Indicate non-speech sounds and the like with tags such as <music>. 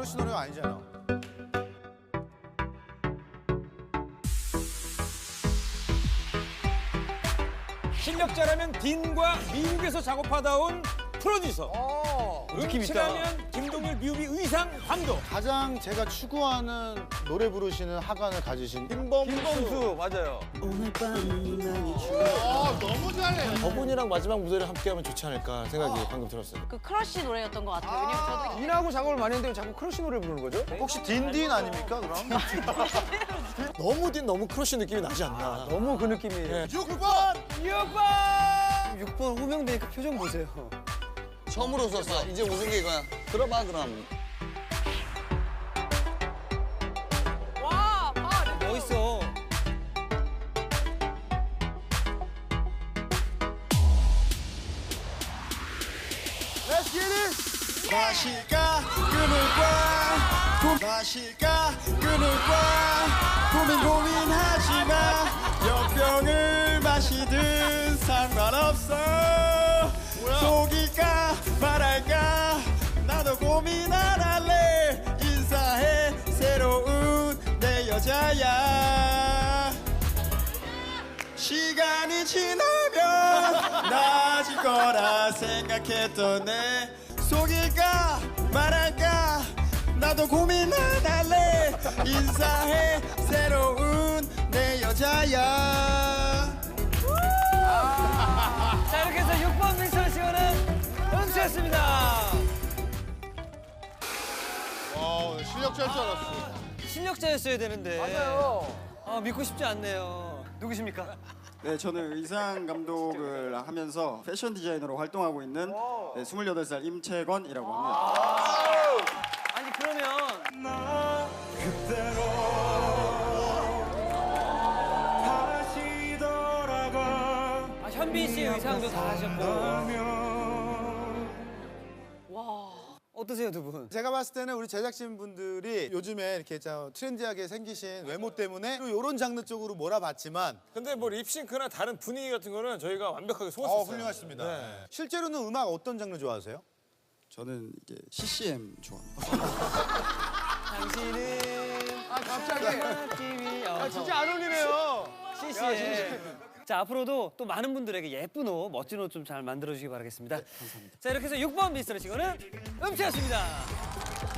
크러쉬 노래가 아니잖아. 실력자라면 딘과 미국에서 작업하다 온 프로듀서. 느낌 있다. 음치라면 김동률 뮤비 의상 감독. 가장 제가 추구하는 노래 부르시는 하관을 가지신 김범수 맞아요. 아 너무. 저분이랑 마지막 무대를 함께하면 좋지 않을까 생각이 방금 들었어요. 그 크러쉬 노래였던 것 같아요. 왜냐면 저도 인하고 작업을 많이 했는데 왜 자꾸 크러쉬 노래 부르는 거죠? 혹시 딘딘 아닙니까 그럼? <laughs> 너무 딘 너무 크러쉬 느낌이 나지 않나. 너무 그 느낌이에요. 6번 6번! 6번 호명되니까 표정 보세요. 처음으로 썼어. 이제 웃은 게 이거야. 들어봐 그럼. Let's get it. 마실까 끊을까 고 마실까 끊을까 고민 고민하지 마. 역병을 마시든 상관없어. 속일까 말할까? 나도 고민 안 할래. 인사해. 새로운 내 여자야. 시간이 지나면 나아질 거라 생각했던 내 속일까 말할까 나도 고민 안 할래 인사해 새로운 내 여자야 자 이렇게 해서 6번 미스터 시간은 음치였습니다. 와 실력자일 줄 알았어 실력자였어야 되는데. 맞아요. 아 믿고 싶지 않네요. 누구십니까? 네, 저는 의상 감독을 하면서 패션 디자이너로 활동하고 있는 네, 28살 임채건이라고 합니다. 아니 그러면 아, 현빈 씨 의상도 다 하셨고. 와. 어떠세요 두 분? 제가 봤을 때는 우리 제작진 분들이 요즘에 이렇게 저 트렌디하게 생기신 외모 때문에 이런 장르 쪽으로 몰아봤지만 근데 뭐 립싱크나 다른 분위기 같은 거는 저희가 완벽하게 어, 속았었어요. 훌륭하십니다. 네. 실제로는 음악 어떤 장르 좋아하세요? 저는 이게 CCM 좋아합니다. 당신은 아, 갑자기. 아, 진짜 안 어울리네요. 자 앞으로도 또 많은 분들에게 예쁜 옷, 멋진 옷 좀 잘 만들어 주시기 바라겠습니다. 감사합니다. 자 이렇게 해서 6번 미스터 시간은 음치였습니다.